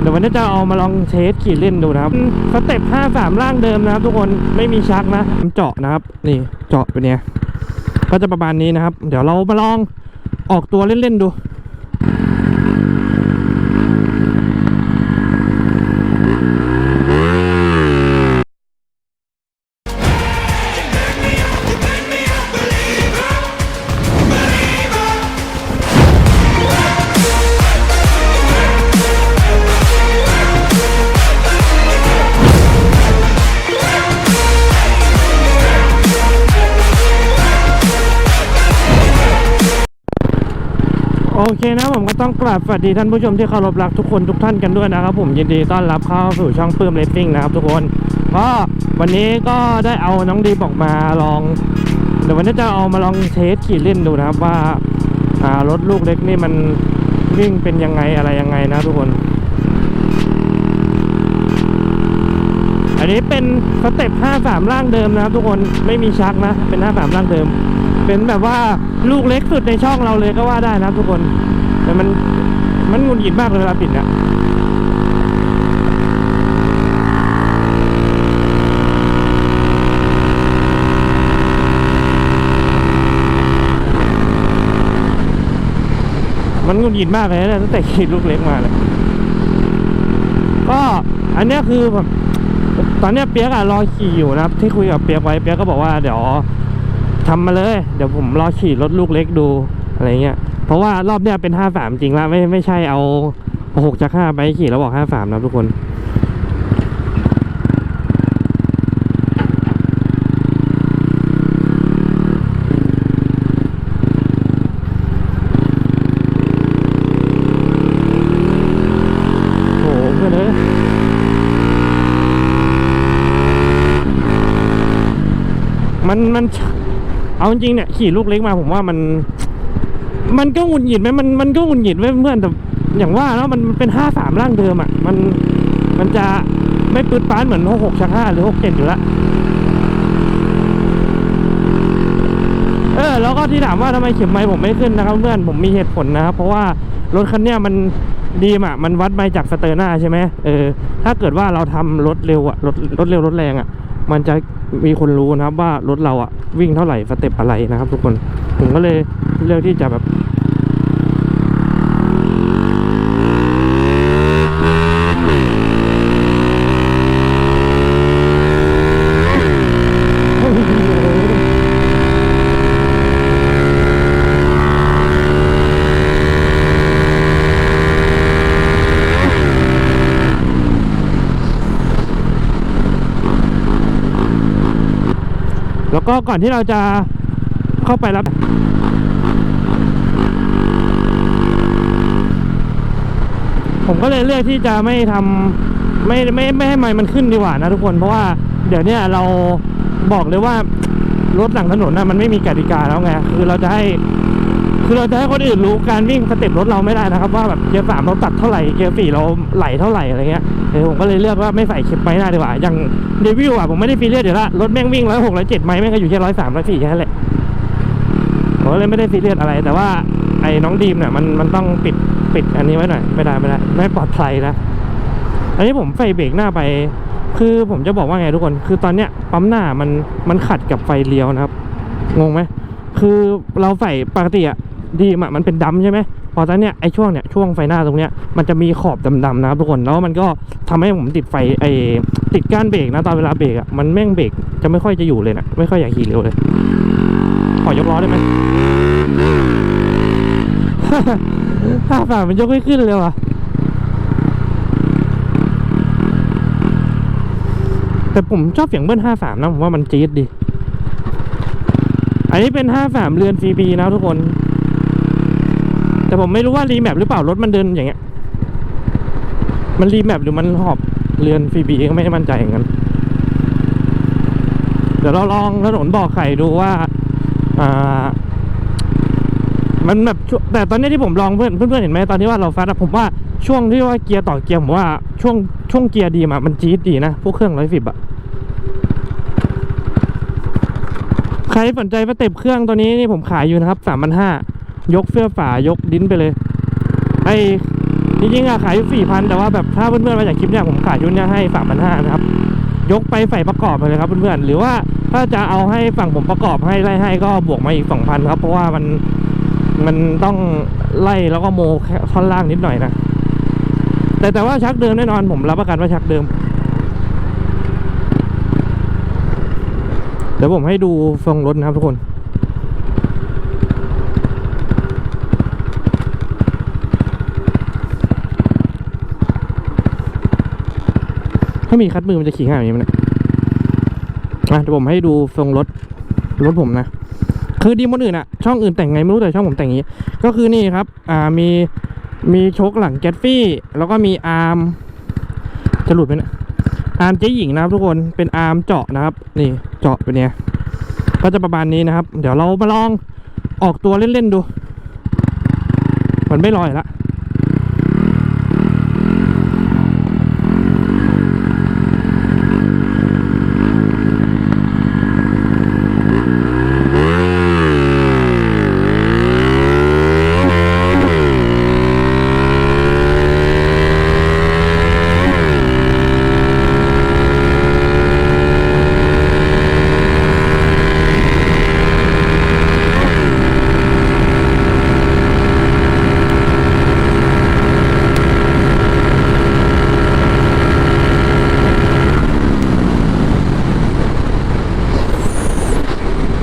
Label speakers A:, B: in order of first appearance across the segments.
A: เดี๋ยววันนี้จะเอามาลองเทสขี่เล่นดูนะครับสเต็ป5 3ร่างเดิมนะครับ ทุกคนไม่มีชักนะเจาะนะครับ นี่เจาะเป็นไงก็จะประมาณนี้นะครับ เดี๋ยวเรามาลองออกตัวเล่นๆดู โอเคนะผมก็ต้องกราบสวัสดีท่านผู้ชมที่เคารพรักทุกคนทุกท่านกันด้วยนะครับ ผมยินดีต้อนรับเข้าสู่ช่องปื้มเลสซิ่งนะครับทุกคนก็วันนี้ก็ได้เอาน้องดีบอกมาลองเดี๋ยววันนี้จะเอามาลองเทสขี่เล่นดูนะครับว่าอ่ารถลูกเล็กนี่มันวิ่งเป็นยังไงอะไรยังไงนะทุกคน อันนี้เป็นสเต็ป 5 3 ร่างเดิมนะครับทุกคนไม่มีชักนะเป็น 5 3 ร่างเดิม เป็นแบบว่าลูกเล็กสุดในช่องเราเลยก็ว่าได้นะทุกคน แต่มันมันงุดหงิดมากเลยเวลาปิดอะมันงุดหงิดมากเลยนะตั้งแต่ขี่ลูกเล็กมาเลยก็อันนี้คือแบบตอนเนี้ยเปียกอะรอขี่อยู่นะครับ ที่คุยกับเปียกไว้เปียกก็บอกว่าเดี๋ยว ทำมาเลย เดี๋ยวผมรอขี่รถลูกเล็กดูอะไรเงี้ย เพราะว่ารอบเนี้ยเป็นห้าสามจริงละไม่ไม่ใช่เอาหกจากห้าไปขี่แล้วบอกห้าสามนะทุกคนโหเพื่อนเอ้ยมันมัน เอาจริงๆเนี่ยขี่ลูกเล็กมาผมว่ามัน มันก็หงุดหงิดไหมมันมันก็หงุดหงิดไว้ยเพื่อนแต่อย่างว่าแล้วมันเป็นห้าสามร่างเดิมอะมันมันจะไม่ปืดป้านเหมือนหกหกชักห้าหรือหกเจ็ดอยู่ละเออแล้วก็ที่ถามว่าทำไมเข็มไม้ผมไม่ขึ้นนะครับเพื่อนผมมีเหตุผลนะครับเพราะว่ารถคันเนี้ยมันดีมอะมันวัดไปจากสเตอร์หน้าใช่ไหมเออถ้าเกิดว่าเราทำรถเร็วอะรถรถเร็วรถแรงอะ มันจะมีคนรู้นะครับว่ารถเราอะวิ่งเท่าไหร่สเต็ปอะไรนะครับ ทุกคนผมก็เลยเลือกที่จะแบบ แล้ว ก็ก่อนที่เราจะเข้าไปรับผมก็เลยเลือกที่จะไม่ทำไม่ไม่ไม่ให้ไมค์มันขึ้นดีกว่านะทุกคนเพราะว่าเดี๋ยวเนี้ยเราบอกเลยว่ารถหลังถนนนะมันไม่มีกติกาแล้วไงคือเราจะให้คือเราจะให้คนอื่นรู้การวิ่งสเต็ปรถเราไม่ได้นะครับ ว่าแบบเกียร์สามเราตัดเท่าไหร่เกียร์สี่เราไหลเท่าไหร่อะไรเงี้ย เออผมก็เลยเลือกว่าไม่ใส่เข็มไม้หน้าดีกว่า อย่างเดวิวอะผมไม่ได้ฟีเรียสเดี๋ยวละรถแม่งวิ่งร้อยหกร้อยเจ็ดไม้แม่งก็อยู่แค่ร้อยสามร้อยสี่แค่นั้นแหละผมก็เลยไม่ได้ฟีเรียสอะไร แต่ว่าไอ้น้องดีมเนี่ยมันมันต้องปิดปิดอันนี้ไว้หน่อยไม่ได้ไม่ได้ไม่ปลอดภัยนะอันนี้ผมใส่เบรกหน้าไป คือผมจะบอกว่าไงทุกคน คือตอนเนี้ยปั๊มหน้ามันมันขัดกับไฟเลี้ยวนะครับงงไหมคือเราใส่ปกติอะดีมอะมันเป็นดำใช่ไหม พอตอนเนี้ยไอช่วงเนี้ยช่วงไฟหน้าตรงเนี้ยมันจะมีขอบดำๆนะครับทุกคนแล้วมันก็ทำให้ผมติดไฟไอติดก้านเบรกนะตอนเวลาเบรกอะมันแม่งเบรกจะไม่ค่อยจะอยู่เลยนะไม่ค่อยอยากขี่เร็วเลยขอยกล้อได้ไหมถ้าฝ่ามันยกไม่ขึ้นเลยว่ะแต่ผมชอบเสียงเบิ้ลห้าสามนะผมว่ามันจี๊ดดี อันนี้เป็นห้าสามเรือน CB นะทุกคน แต่ผมไม่รู้ว่ารีแมปหรือเปล่ารถมันเดินอย่างเงี้ย มันรีแมปหรือมันหอบเรือน CB ก็ไม่มั่นใจเหมือนกันเดี๋ยวเราลองถนนบอกไข่ดูว่าอ่ามันแบบช่วงแต่ตอนนี้ที่ผมลองเพื่อนเพื่อนเห็นไหมตอนที่ว่าเราฟัดผมว่าช่วงที่ว่าเกียร์ต่อเกียร์ผมว่าช่วงช่วงเกียร์ดีมามันจี๊ดดีนะพวกเครื่องร้อยสิบอะใครสนใจสเต็ปเครื่องตัวนี้นี่ผมขายอยู่นะครับสามพันห้า ยกเสื้อฝายกดิ้นไปเลย ไอ้จริงๆอะขายอยู่สี่พันแต่ว่าแบบถ้าเพื่อนๆมาจากคลิปเนี่ยผมขายชุดเนี่ยให้สามพันห้านะครับ ยกไปใส่ประกอบไปเลยครับเพื่อนๆหรือว่าถ้าจะเอาให้ฝั่งผมประกอบให้ไล่ให้ก็บวกมาอีกสองพันครับ เพราะว่ามันมันต้องไล่แล้วก็โมท่อนล่างนิดหน่อยนะแต่แต่ว่าชักเดิมแน่นอนผมรับประกันว่าชักเดิม เดี๋ยวผมให้ดูทรงรถนะครับทุกคน ถ้ามีคัดมือมันจะขี่ง่ายแบบนี้มั้ยเนี่ยอะเดี๋ยวผมให้ดูทรงรถรถผมนะคือดีมคนอื่นอะช่องอื่นแต่งไงไม่รู้แต่ช่องผมแต่งอย่างนี้ ก็คือนี่ครับ อ่ามีมีโชคหลังแกตฟี่ แล้วก็มีอาร์มจะหลุดไหมนี่ยอาร์มเจ๊หญิงนะครับทุกคนเป็นอาร์มเจาะนะครับ นี่เจาะเป็นเนี้ยก็จะประมาณนี้นะครับ เดี๋ยวเรามาลองออกตัวเล่นๆดู มันไม่ลอยละ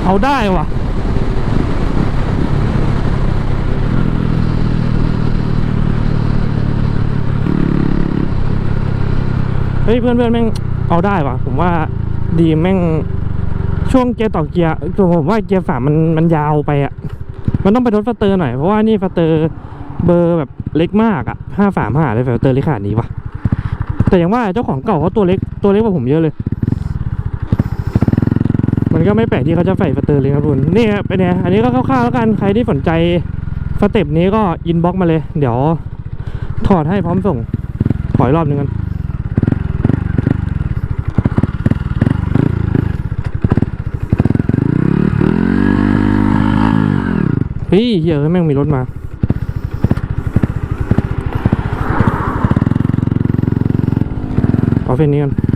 A: เอา ได้ว่ะเฮ้ยเพื่อนเพื่อนๆแม่งเอาได้ว่ะ ผมว่าดีแม่งช่วงเกียร์ต่อเกียร์ตัวผมว่าเกียร์สามมันมันยาวไปอะ มันต้องไปลดฟัเตอร์หน่อย เพราะว่านี่ฟัเตอร์เบอร์แบบเล็กมากอะห้าสามห้าเลยฟัเตอร์เล็กขนาดนี้วะแต่อย่างว่าเจ้าของเก่าเขาตัวเล็กตัวเล็กกว่าผมเยอะเลย มันก็ไม่แปลกที่เขาจะใส่ฟัตเตอร์เลยครับคุณนี่ครับเป็นไงอันนี้ก็คร่าวๆแล้วกันใครที่สนใจสเต็ปนี้ก็อินบ็อกมาเลย เดี๋ยวถอดให้พร้อมส่งขออีกรอบหนึงกันเฮ้ยเหี้ยแม่งมีรถมาขอเฟนนี้กัน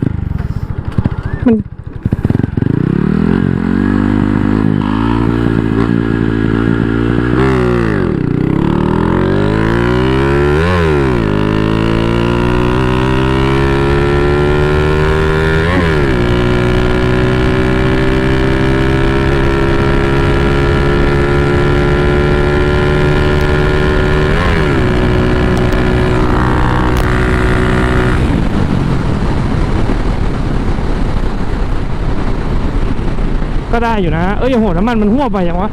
A: ก็ได้อยู่นะ เอ้ยโหน้ำมันมันหัวไปยังวะ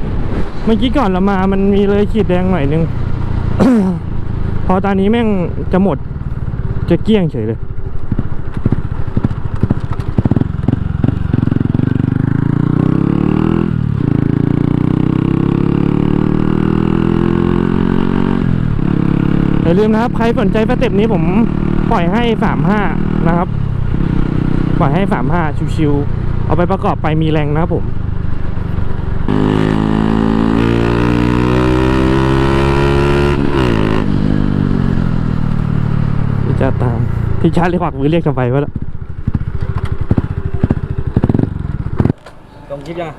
A: เมื่อกี้ก่อนเรามามันมีเลยขีดแดงหน่อยนึง พอตอนนี้แม่งจะหมด จะเกลี้ยงเฉยเลยอย่าลืมนะครับ ใครสนใจสเต็ปนี้ผมปล่อยให้สามห้านะครับ ปล่อยให้สามห้าชิวๆเอาไปประกอบไปมีแรงนะครับผม จะตามพี่ชาร์จเรียกวักมือเรียกทำไมวะล่ะ
B: ตรงคลิปยัง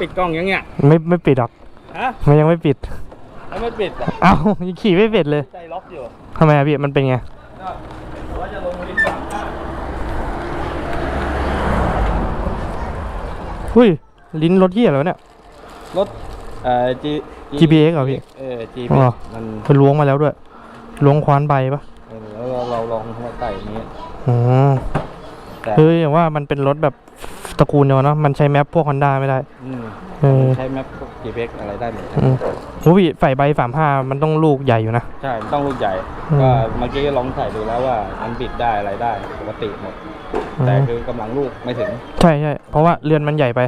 B: ปิดกล้องยังเนี่ย
A: ไม่ไม่ปิดหรอก
B: ฮะ
A: มันยังไม่ปิด
B: ถ้าไม่ปิดอะ
A: เอ้ายังขี่ไม่ปิดเลย
B: ใจล็อกอยู่
A: ทำไมอะพี่มันเป็นไง
B: ก็ว่าจะลงลิฟต์สามห้า
A: หุ้ยลิ้นรถเหี้ยแล้วะเนี่ย
B: รถเอ่อ G
A: GPX เหรอพี่
B: เออ G
A: อ๋อ
B: มัน
A: ไปล้วงมาแล้วด้วยล้วงควานใบปะ
B: เออแล้วเราเราลองหัวไต่อย่างนี้
A: อ๋อ
B: แต่
A: คืออย่างว่ามันเป็นรถแบบตระกูลเดียวเนาะมันใช้แมปพวกฮอนด้าไม่ได้
B: อืม
A: เออ
B: ใช้แมปพวก GPS อะไรได้เหมือนกัน
A: อืมโอ้พี่ใส่ใบสามห้ามันต้องลูกใหญ่อยู่นะ
B: ใช่มันต้องลูกใหญ่
A: อืม
B: ก็เมื่อกี้ลองใส่ดูแล้วว่ามันบิดได้อะไรได้ปกติหมด แต่คือกำลังลูกไม่ถึง
A: ใช่ใช่เพราะว่าเรือนมันใหญ่ไป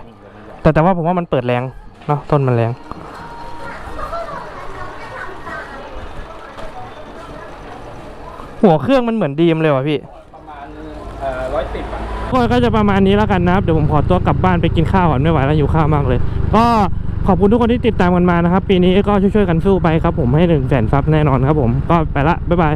A: แต่แต่ว่าผมว่ามันเปิดแรง เนาะต้นมันแรงหัวเครื่องมันเหมือนดีมเลยว่ะพี่
B: ประมาณเอ่อร้อยสิบ
A: ก็ก็จะประมาณนี้แล้วกันนะครับ เดี๋ยวผมขอตัวกลับบ้านไปกินข้าวก่อนไม่ไหวแล้วอยู่ข้าวมากเลย ก็ขอบคุณทุกคนที่ติดตามกันมานะครับ ปีนี้ก็ช่วยๆกันสู้ไปครับผมให้หนึ่งแสนซับแน่นอนครับผมก็ไปละบ๊ายบาย